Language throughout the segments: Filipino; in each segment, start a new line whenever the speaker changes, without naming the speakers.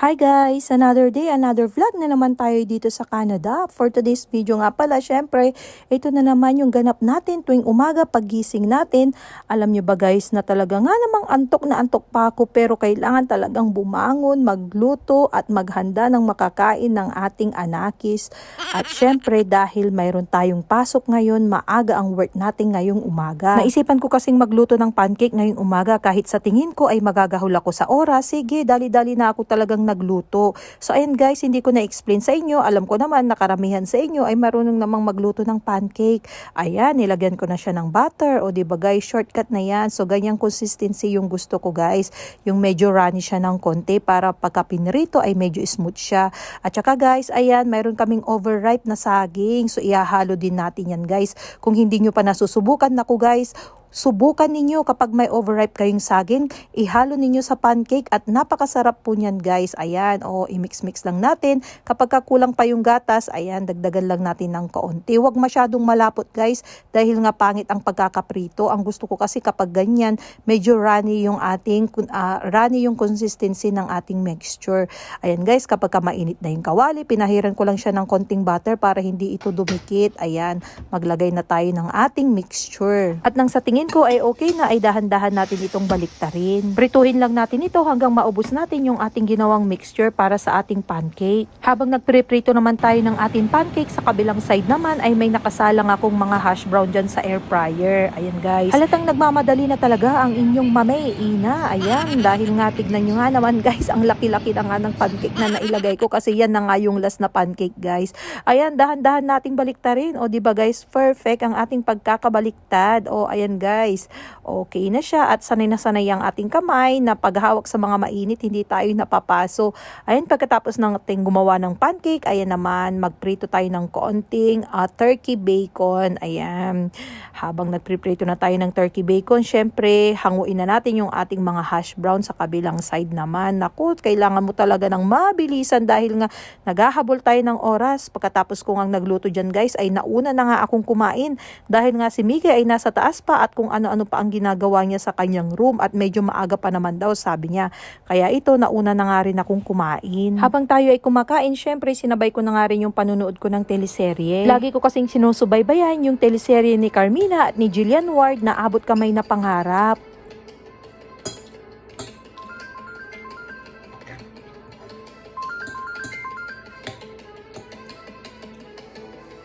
Hi guys! Another day, another vlog na naman tayo dito sa Canada. For today's video nga pala, syempre, ito na naman yung ganap natin tuwing umaga paggising natin. Alam nyo ba guys na talaga nga namang antok na antok pa ako pero kailangan talagang bumangon, magluto at maghanda ng makakain ng ating anakis. At syempre, dahil mayroon tayong pasok ngayon, maaga ang work natin ngayong umaga. Naisipan ko kasing magluto ng pancake ngayong umaga kahit sa tingin ko ay magagahol ako sa oras. Sige, dali-dali na ako talagang nagluto. So ayan guys, hindi ko na-explain sa inyo. Alam ko naman na karamihan sa inyo ay marunong namang magluto ng pancake. Ayan, nilagyan ko na siya ng butter. O di ba guys, shortcut na yan. So ganyang consistency yung gusto ko guys. Yung medyo runny siya ng konti para pagka pinrito ay medyo smooth siya. At saka guys, ayan, mayroon kaming overripe na saging. So ihahalo din natin yan guys. Kung hindi nyo pa nasusubukan, naku guys, Subukan ninyo kapag may overripe kayong saging, ihalo ninyo sa pancake at napakasarap po niyan guys. Ayan, o i-mix-mix lang natin. Kapag kulang pa yung gatas, ayan, dagdagan lang natin ng kaunti. Huwag masyadong malapot guys dahil nga pangit ang pagkakaprito. Ang gusto ko kasi kapag ganyan, medyo runny yung ating, uh, runny yung consistency ng ating mixture. Ayan guys, kapag ka mainit na yung kawali, pinahiran ko lang siya ng konting butter para hindi ito dumikit. Ayan, maglagay na tayo ng ating mixture. At nang sa tingin tingin ko ay okay na ay dahan-dahan natin itong baliktarin. Prituhin lang natin ito hanggang maubos natin yung ating ginawang mixture para sa ating pancake. Habang nagpreprito naman tayo ng ating pancake, sa kabilang side naman ay may nakasalang akong mga hash brown dyan sa air fryer. Ayan guys. Halatang nagmamadali na talaga ang inyong mame, ina. Ayan, dahil nga tignan nyo nga naman guys, ang laki-laki na nga ng pancake na nailagay ko kasi yan na nga yung last na pancake guys. Ayan, dahan-dahan nating baliktarin. O ba guys, perfect ang ating pagkakabaliktad. O ayan guys guys. Okay na siya at sanay na sanay ang ating kamay na paghawak sa mga mainit, hindi tayo napapaso. Ayan, pagkatapos ng gumawa ng pancake, ayan naman, magprito tayo ng konting uh, turkey bacon. Ayan, habang nagpriprito na tayo ng turkey bacon, syempre, hanguin na natin yung ating mga hash brown sa kabilang side naman. Naku, kailangan mo talaga ng mabilisan dahil nga naghahabol tayo ng oras. Pagkatapos ko nga nagluto dyan guys, ay nauna na nga akong kumain dahil nga si Miggy ay nasa taas pa at kung ano-ano pa ang ginagawa niya sa kanyang room at medyo maaga pa naman daw sabi niya. Kaya ito nauna na nga rin akong kumain. Habang tayo ay kumakain, syempre sinabay ko na nga rin yung panunood ko ng teleserye. Lagi ko kasing sinusubaybayan yung teleserye ni Carmina at ni Jillian Ward na abot kamay na pangarap.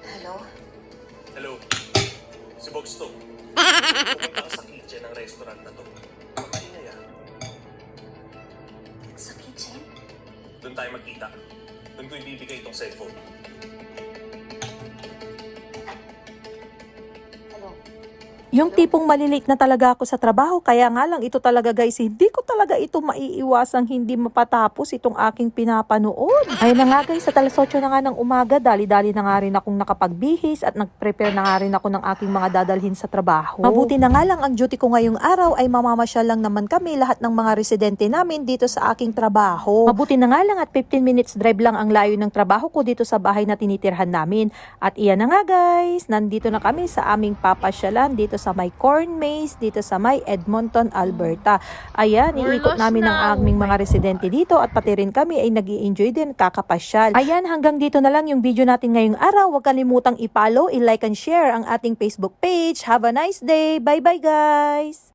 Hello?
Hello, si Bogs to. Pupunta ka sa kitchen ng restaurant na to. Makaingay ah.
Sa kitchen?
Doon tayo magkita. Doon ko ibibigay itong cellphone.
Yung tipong malilate na talaga ako sa trabaho, kaya nga lang ito talaga guys, hindi ko talaga ito maiiwasang hindi mapatapos itong aking pinapanood. Ayun na nga guys, sa talas 8 na nga ng umaga, dali-dali na nga rin akong nakapagbihis at nag-prepare na nga rin ako ng aking mga dadalhin sa trabaho. Mabuti na nga lang ang duty ko ngayong araw ay mamamasyal lang naman kami lahat ng mga residente namin dito sa aking trabaho. Mabuti na nga lang at 15 minutes drive lang ang layo ng trabaho ko dito sa bahay na tinitirhan namin. At iyan na nga guys, nandito na kami sa aming papasyalan dito sa may corn maze dito sa may Edmonton, Alberta. Ayan, iikot namin ang aming mga residente dito at pati rin kami ay nag enjoy din kakapasyal. Ayan, hanggang dito na lang yung video natin ngayong araw. Huwag kalimutang i-follow, i-like and share ang ating Facebook page. Have a nice day. Bye-bye guys!